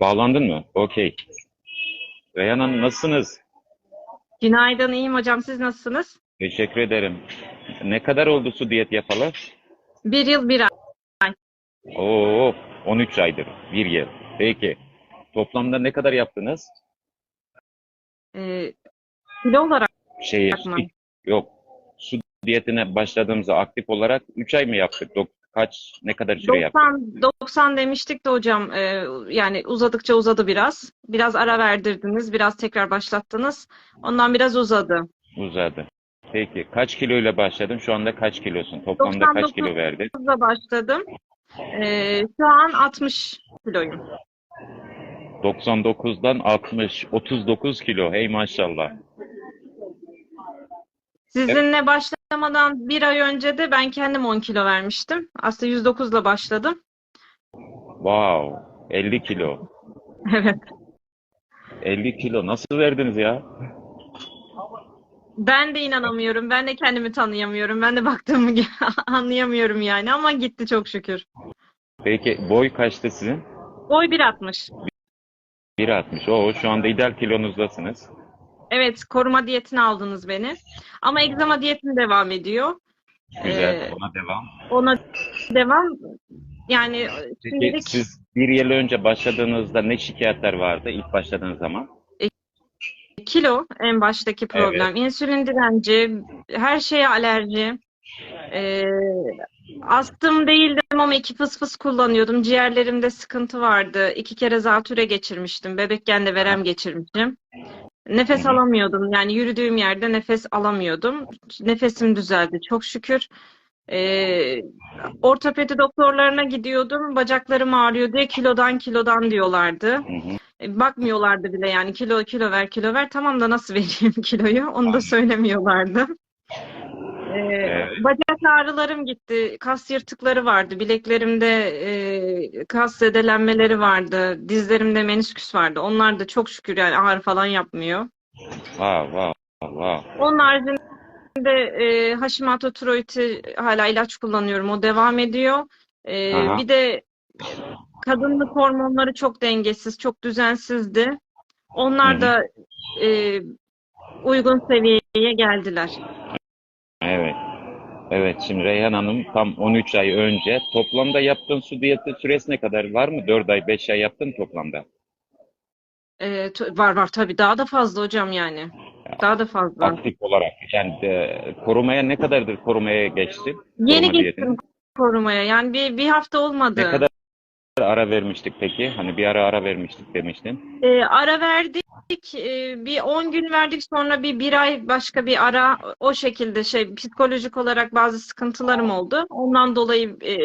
Bağlandın mı? Okey. Reyhan Hanım nasılsınız? Günaydın, iyiyim hocam. Siz nasılsınız? Teşekkür ederim. Ne kadar oldu su diyet yapalı? Bir yıl bir ay. Oo, 13 aydır. Bir yıl. Peki. Toplamda ne kadar yaptınız? Ee, kilo olarak Şey, mı? yok. Su diyetine başladığımızda aktif olarak 3 ay mı yaptık? Dok- Kaç, ne kadar süre yaptık? 90, 90 demiştik de hocam. Ee, yani uzadıkça uzadı biraz. Biraz ara verdirdiniz, biraz tekrar başlattınız. Ondan biraz uzadı. Uzadı. Peki. Kaç kiloyla başladın? Şu anda kaç kilosun? Toplamda kaç 99. kilo verdin? Hızla başladım. Ee, şu an 60 kiloyum. 99'dan 60, 39 kilo. Hey maşallah. Sizinle başlamadan bir ay önce de ben kendim 10 kilo vermiştim. Aslında 109 ile başladım. Wow. 50 kilo. Evet. 50 kilo. Nasıl verdiniz ya? Ben de inanamıyorum. Ben de kendimi tanıyamıyorum. Ben de baktığımı anlayamıyorum yani ama gitti çok şükür. Peki boy kaçtı sizin? Boy 1.60. 1.60. Oo, şu anda ideal kilonuzdasınız. Evet, koruma diyetini aldınız beni. Ama egzama diyetim devam ediyor. Güzel. Ee, Ona devam. Ona devam. Yani Peki şimdilik siz bir yıl önce başladığınızda ne şikayetler vardı ilk başladığınız zaman? kilo en baştaki problem. İnsülin direnci, her şeye alerji. Ee, astım değildim ama iki fıs fıs kullanıyordum. Ciğerlerimde sıkıntı vardı. İki kere zatüre geçirmiştim. Bebekken de verem geçirmiştim. Nefes Hı hı. alamıyordum. Yani yürüdüğüm yerde nefes alamıyordum. Nefesim düzeldi çok şükür. Ee, ortopedi doktorlarına gidiyordum. Bacaklarım ağrıyor diye kilodan kilodan diyorlardı. Hı hı. E, Bakmıyorlardı bile yani kilo kilo ver kilo ver. Tamam da nasıl vereyim kiloyu? Onu da Anladım. söylemiyorlardı. Ee, Evet. bacak ağrılarım gitti. Kas yırtıkları vardı. Bileklerimde e, kas zedelenmeleri vardı. Dizlerimde menisküs vardı. Onlar da çok şükür yani ağrı falan yapmıyor. Wow, wow, wow. Onun haricinde e, Hashimoto tiroidi hala ilaç kullanıyorum. O devam ediyor. E, Aha. bir de kadınlık hormonları çok dengesiz, çok düzensizdi. Onlar Hı hı. da e, uygun seviyeye geldiler. Evet. Evet, şimdi Reyhan Hanım tam 13 ay önce toplamda yaptığın su diyeti süresi ne kadar var mı? 4 ay, 5 ay yaptın toplamda. E, t- var var tabii daha da fazla hocam yani. Daha da fazla. Aktif olarak. Yani e, korumaya ne kadardır korumaya geçtin? Yeni Koruma geçtim diyetini. korumaya. Yani bir, bir hafta olmadı. Ne kadar ara vermiştik peki? Hani bir ara ara vermiştik demiştin. E, ara verdik. E, bir 10 gün verdik. Sonra bir bir ay başka bir ara. O şekilde şey psikolojik olarak bazı sıkıntılarım oldu. Ondan dolayı e,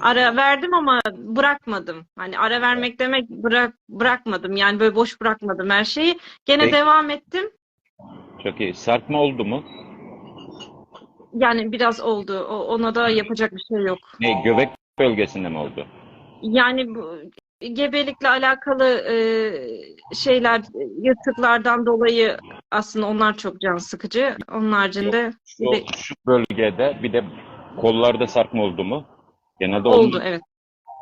ara verdim ama bırakmadım. Hani ara vermek demek bırak bırakmadım. Yani böyle boş bırakmadım her şeyi. Gene Peki. devam ettim. Çok iyi. Sarkma oldu mu? Yani biraz oldu. O- ona da yapacak bir şey yok. Ne, göbek bölgesinde mi oldu? Yani bu gebelikle alakalı e, şeyler yırtıklardan dolayı aslında onlar çok can sıkıcı. Onun haricinde Şu, de şu bölgede bir de kollarda sarkma oldu mu? Genelde oldu olmuyor. evet.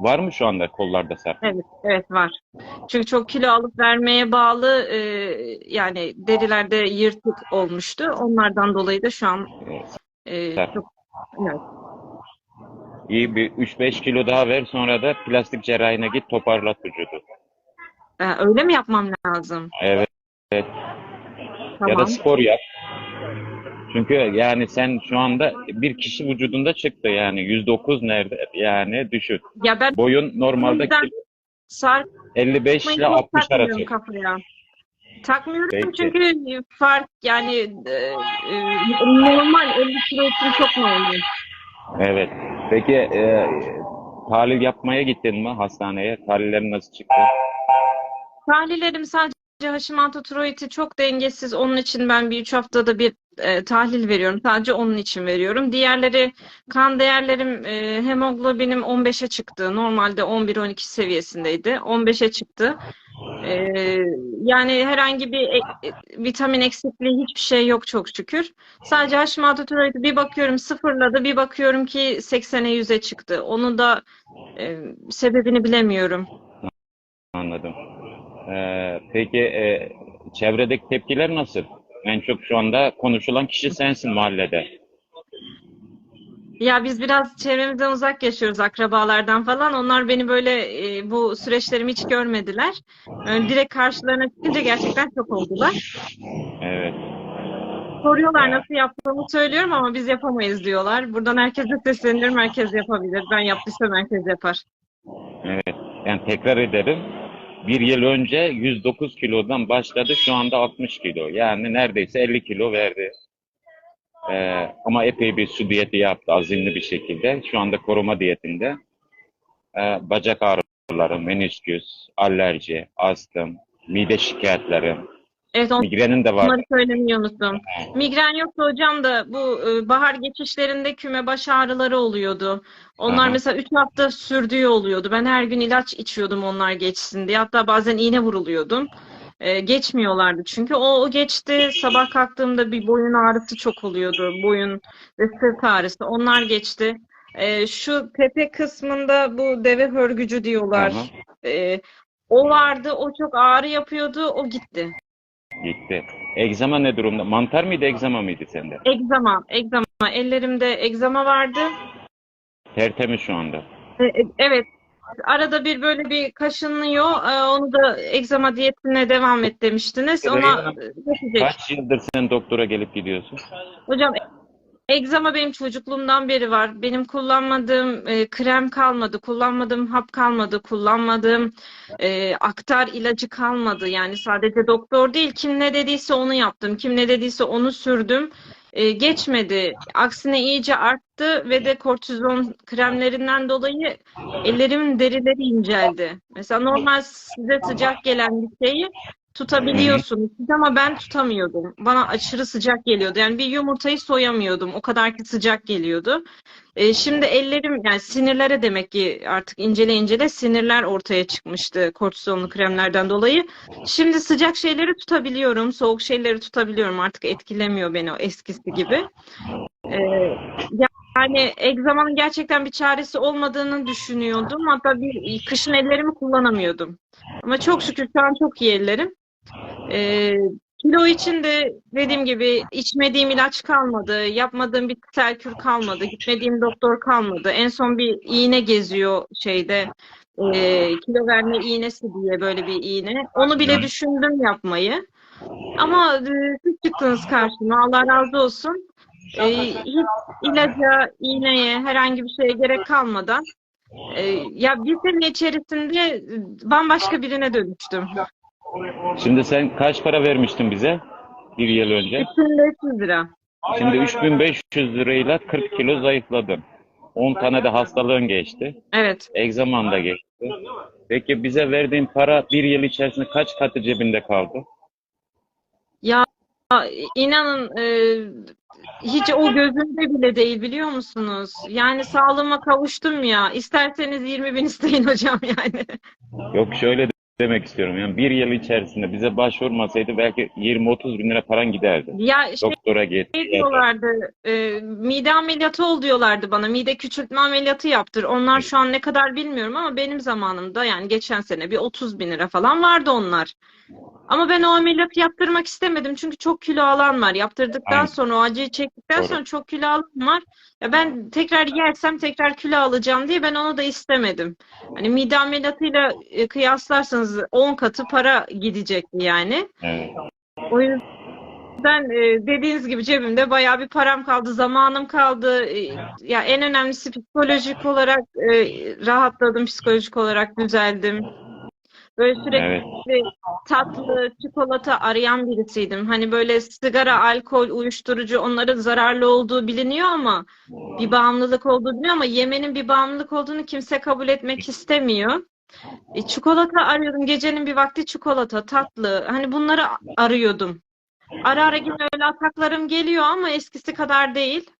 Var mı şu anda kollarda sarkma? Evet, evet var. Çünkü çok kilo alıp vermeye bağlı e, yani derilerde yırtık olmuştu. Onlardan dolayı da şu an e, çok evet. İyi bir 3-5 kilo daha ver sonra da plastik cerrahine git toparlat vücudu. E, öyle mi yapmam lazım? Evet. evet. Ya da Tamam. spor yap. Çünkü yani sen şu anda bir kişi vücudunda çıktı yani 109 nerede yani düşün. Ya ben Boyun normalde sarkmayı 55 ile çok 60 takmıyorum arası. kafaya. Takmıyorum Peki. çünkü fark yani e, e, normal 50 kilo için çok normal. Evet. Peki e, tahlil yapmaya gittin mi hastaneye? Tahlillerin nasıl çıktı? Tahlillerim sadece Hashimoto tiroidi çok dengesiz. Onun için ben bir üç haftada bir e, tahlil veriyorum. Sadece onun için veriyorum. Diğerleri kan değerlerim e, hemoglobinim 15'e çıktı. Normalde 11-12 seviyesindeydi. 15'e çıktı. Ee, yani herhangi bir e- e- vitamin eksikliği hiçbir şey yok çok şükür. Sadece Hashimoto tiroidi bir bakıyorum sıfırladı, bir bakıyorum ki 80'e 100'e çıktı. Onu da e, sebebini bilemiyorum. Anladım. Ee, peki e, çevredeki tepkiler nasıl? En çok şu anda konuşulan kişi sensin mahallede. Ya biz biraz çevremizden uzak yaşıyoruz akrabalardan falan. Onlar beni böyle e, bu süreçlerimi hiç görmediler. Yani direkt karşılarına çıkınca gerçekten çok oldular. Evet. Soruyorlar nasıl yaptığımı söylüyorum ama biz yapamayız diyorlar. Buradan herkese seslenirim, herkes yapabilir. Ben yaptıysam herkes yapar. Evet. Yani tekrar ederim. Bir yıl önce 109 kilodan başladı. Şu anda 60 kilo. Yani neredeyse 50 kilo verdi. Ee, ama epey bir su diyeti yaptı azimli bir şekilde. Şu anda koruma diyetinde. Ee, bacak ağrıları, menisküs, alerji, astım, mide şikayetleri, Evet, migrenin de var. onları söylemeyi unuttum. Migren yoktu hocam da bu e, bahar geçişlerinde küme baş ağrıları oluyordu. Onlar Aha. mesela 3 hafta sürdüğü oluyordu. Ben her gün ilaç içiyordum onlar geçsin diye. Hatta bazen iğne vuruluyordum. E, geçmiyorlardı çünkü. O, o geçti. Sabah kalktığımda bir boyun ağrısı çok oluyordu. Boyun ve sırt ağrısı. Onlar geçti. E, şu tepe kısmında bu deve hörgücü diyorlar. E, o vardı. O çok ağrı yapıyordu. O gitti. Gitti. Egzama ne durumda? Mantar mıydı, egzama mıydı sende? Egzama, egzama. Ellerimde egzama vardı. Tertemiz şu anda. E, e, Evet. Arada bir böyle bir kaşınıyor. E, Onu da egzama diyetine devam et demiştiniz. Ona e. Kaç yıldır sen doktora gelip gidiyorsun? Hocam egzama benim çocukluğumdan beri var. Benim kullanmadığım e, krem kalmadı, kullanmadığım hap kalmadı, kullanmadığım e, aktar ilacı kalmadı. Yani sadece doktor değil, kim ne dediyse onu yaptım, kim ne dediyse onu sürdüm. E, geçmedi. Aksine iyice arttı ve de kortizon kremlerinden dolayı ellerimin derileri inceldi. Mesela normal size sıcak gelen bir şeyi tutabiliyorsunuz ama ben tutamıyordum. Bana aşırı sıcak geliyordu. Yani bir yumurtayı soyamıyordum. O kadar ki sıcak geliyordu. E, şimdi ellerim yani sinirlere demek ki artık incele incele sinirler ortaya çıkmıştı kortizonlu kremlerden dolayı. Şimdi sıcak şeyleri tutabiliyorum, soğuk şeyleri tutabiliyorum. Artık etkilemiyor beni o eskisi gibi. E, yani egzamanın gerçekten bir çaresi olmadığını düşünüyordum. Hatta bir kışın ellerimi kullanamıyordum. Ama çok şükür şu an çok iyi ellerim. Ee, kilo için de dediğim gibi içmediğim ilaç kalmadı, yapmadığım bir terkür kalmadı, gitmediğim doktor kalmadı. En son bir iğne geziyor şeyde, e, kilo verme iğnesi diye böyle bir iğne. Onu bile düşündüm yapmayı. Ama e, siz çıktınız karşıma, Allah razı olsun. E, hiç ilaca, iğneye, herhangi bir şeye gerek kalmadan e, ya bir sene içerisinde bambaşka birine dönüştüm. Şimdi sen kaç para vermiştin bize? Bir yıl önce. 3500 lira. Şimdi 3500 lirayla 40 kilo zayıfladın. 10 tane de hastalığın geçti. Evet. Egzaman da geçti. Peki bize verdiğin para bir yıl içerisinde kaç katı cebinde kaldı? Ya inanın e, hiç o gözümde bile değil biliyor musunuz? Yani sağlığıma kavuştum ya. İsterseniz 20 bin isteyin hocam yani. Yok şöyle demek istiyorum. Yani bir yıl içerisinde bize başvurmasaydı belki 20-30 bin lira paran giderdi. Ya şey Doktora git. diyorlardı, e, mide ameliyatı ol diyorlardı bana. Mide küçültme ameliyatı yaptır. Onlar şu an ne kadar bilmiyorum ama benim zamanımda yani geçen sene bir 30 bin lira falan vardı onlar. Ama ben o ameliyatı yaptırmak istemedim çünkü çok kilo alan var. Yaptırdıktan Aynen. sonra o acıyı çektikten Doğru. sonra çok kilo alan var. Ya ben tekrar yersem tekrar kilo alacağım diye ben onu da istemedim. Hani mide ameliyatıyla e, kıyaslarsanız 10 katı para gidecekti yani. Evet. O yüzden e, dediğiniz gibi cebimde bayağı bir param kaldı, zamanım kaldı. E, Ya en önemlisi psikolojik olarak rahatladım, psikolojik olarak düzeldim. Böyle sürekli Evet. tatlı, çikolata arayan birisiydim. Hani böyle sigara, alkol, uyuşturucu onların zararlı olduğu biliniyor ama bir bağımlılık olduğu biliniyor ama yemenin bir bağımlılık olduğunu kimse kabul etmek istemiyor. E, çikolata arıyordum. Gecenin bir vakti çikolata, tatlı. Hani bunları arıyordum. Ara ara yine öyle ataklarım geliyor ama eskisi kadar değil.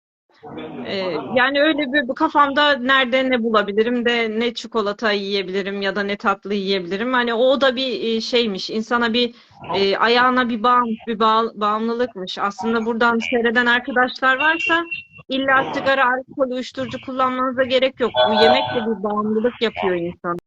Ee, yani öyle bir bir kafamda nerede ne bulabilirim de ne çikolata yiyebilirim ya da ne tatlı yiyebilirim. Hani o da bir e, şeymiş. insana bir e, ayağına bir bağım, bir bağ- bağımlılıkmış. Aslında buradan seyreden arkadaşlar varsa illa sigara, alkol, uyuşturucu kullanmanıza gerek yok. Bu yemek de bir bağımlılık yapıyor insan.